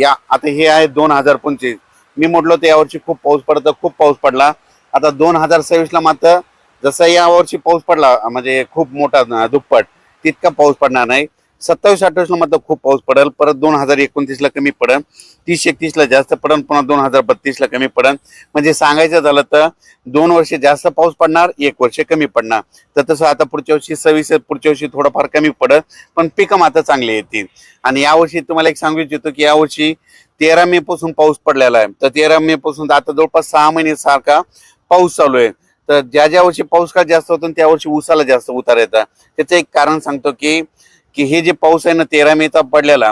या आता हे आहे दोन हजार पंचवीस. मी म्हटलो तर यावर्षी खूप पाऊस पडतं खूप पाऊस पडला. आता दोन हजार सव्वीसला मात्र जसा यावर्षी पाऊस पडला म्हणजे खूप मोठा दुप्पट तितका पाऊस पडणार नाही. सत्तावीस अठ्ठावीसला मात्र खूप पाऊस पडेल. परत दोन हजार एकोणतीसला कमी पडेल. तीस एकतीसला जास्त पडेल. पुन्हा दोन हजार बत्तीसला कमी पडेल. म्हणजे सांगायचं झालं तर दोन वर्ष जास्त पाऊस पडणार एक वर्ष कमी पडणार. तर तसं आता पुढच्या वर्षी सव्वीस पुढच्या वर्षी थोडंफार कमी पडेल पण पिकं मात्र चांगली येतील. आणि यावर्षी तुम्हाला एक सांगू इच्छितो की यावर्षी तेरा मे पासून पाऊस पडलेला आहे. तर तेरा मे पासून आता जवळपास सहा महिने सारखा पाऊस चालू आहे. तर ज्या ज्या वर्षी पाऊस का जास्त होतो त्या वर्षी उसाला जास्त उतार येतात. त्याचं एक कारण सांगतो की की हे जे पाऊस आहे ना तेरा मेचा पडलेला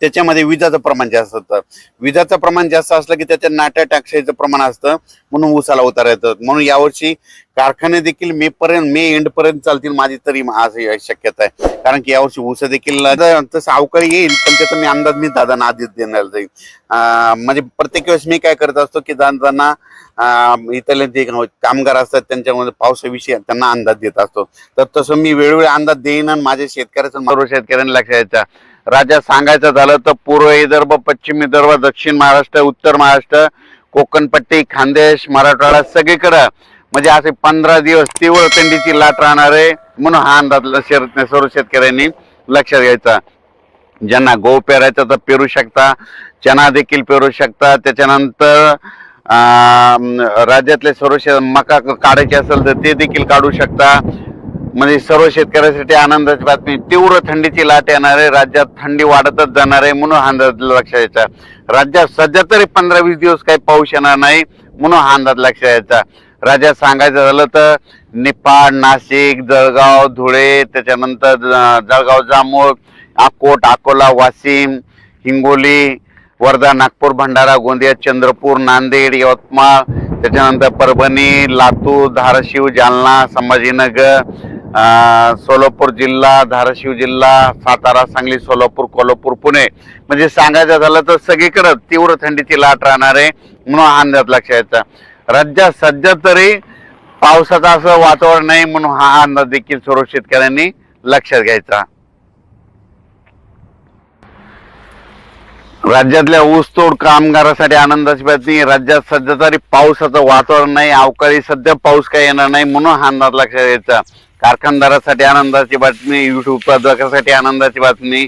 त्याच्यामध्ये विजाचं प्रमाण जास्त असतं. विजाचं प्रमाण जास्त असलं की त्याच्यात नाट्या टाकशाचं प्रमाण असतं म्हणून उसाला उतार येतात म्हणून यावर्षी कारखाने देखील मे पर्यंत मे एंड पर्यंत चालतील माझी तरी आज शक्यता आहे. कारण की यावर्षी ऊस देखील तसं अवकाळी येईल पण त्याचा मी अंदाज मी दादांना आधीच देणार जाईल. म्हणजे प्रत्येक वेळेस मी काय करत असतो की दादांना इथले जे कामगार असतात त्यांच्यामध्ये पावसाविषयी त्यांना अंदाज देत असतो. तर तसं मी वेळोवेळी अंदाज देईन आणि माझ्या शेतकऱ्याचं सर्व शेतकऱ्यांना लक्षात यायचा राज्यात सांगायचं झालं तर पूर्व विदर्भ पश्चिम विदर्भ दक्षिण महाराष्ट्र उत्तर महाराष्ट्र कोकणपट्टी खानदेश मराठवाडा सगळीकडं. म्हणजे असे पंधरा दिवस तीव्र थंडीची लाट राहणार आहे. म्हणून हा अंदाज सर्व शेतकऱ्यांनी लक्षात घ्यायचा. ज्यांना गहू पेरायचा तर पेरू शकता चना देखील पेरू शकता. त्याच्यानंतर राज्यातले सर्व शे मका काढायचे असेल तर ते देखील काढू शकता. म्हणजे सर्व शेतकऱ्यासाठी आनंदाची बातमी. तीव्र थंडीची लाट येणार आहे राज्यात थंडी वाढतच जाणार आहे म्हणून हा अंदाज लक्षात यायचा राज्यात सध्या तरी पंधरा वीस दिवस काही पाऊस येणार नाही म्हणून हा अंदाज लक्षात यायचा राज्यात सांगायचं झालं तर निपाड नाशिक जळगाव धुळे त्याच्यानंतर जळगाव जामोद अकोट अकोला वाशिम हिंगोली वर्धा नागपूर भंडारा गोंदिया चंद्रपूर नांदेड यवतमाळ त्याच्यानंतर परभणी लातूर धाराशिव जालना संभाजीनगर सोलापूर जिल्हा धाराशिव जिल्हा सातारा सांगली सोलापूर कोल्हापूर पुणे. म्हणजे सांगायचं झालं तर सगळीकडे तीव्र थंडीची लाट राहणार आहे म्हणून हा अंदाज लक्षात यायचा राज्यात सध्या तरी पावसाचं असं वातावरण नाही म्हणून हा अंदाज देखील सर्व शेतकऱ्यांनी लक्षात घ्यायचा. राज्यातल्या ऊसतोड कामगारासाठी आनंदाची बातमी राज्यात सध्या तरी पावसाचं वातावरण नाही. अवकाळी सध्या पाऊस काही येणार नाही म्हणून हा अंदाज लक्षात घ्यायचा कारखानदारासाठी आनंदाची बातमी ऊस उत्पादकासाठी आनंदाची बातमी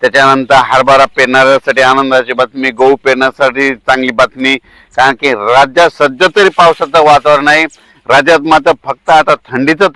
त्याच्यानंतर हरभरा पेरणाऱ्यासाठी आनंदाची बातमी गहू पेरण्यासाठी चांगली बातमी. कारण की राज्यात सध्या तरी पावसाचं वातावरण आहे. राज्यात मात्र फक्त आता थंडीचं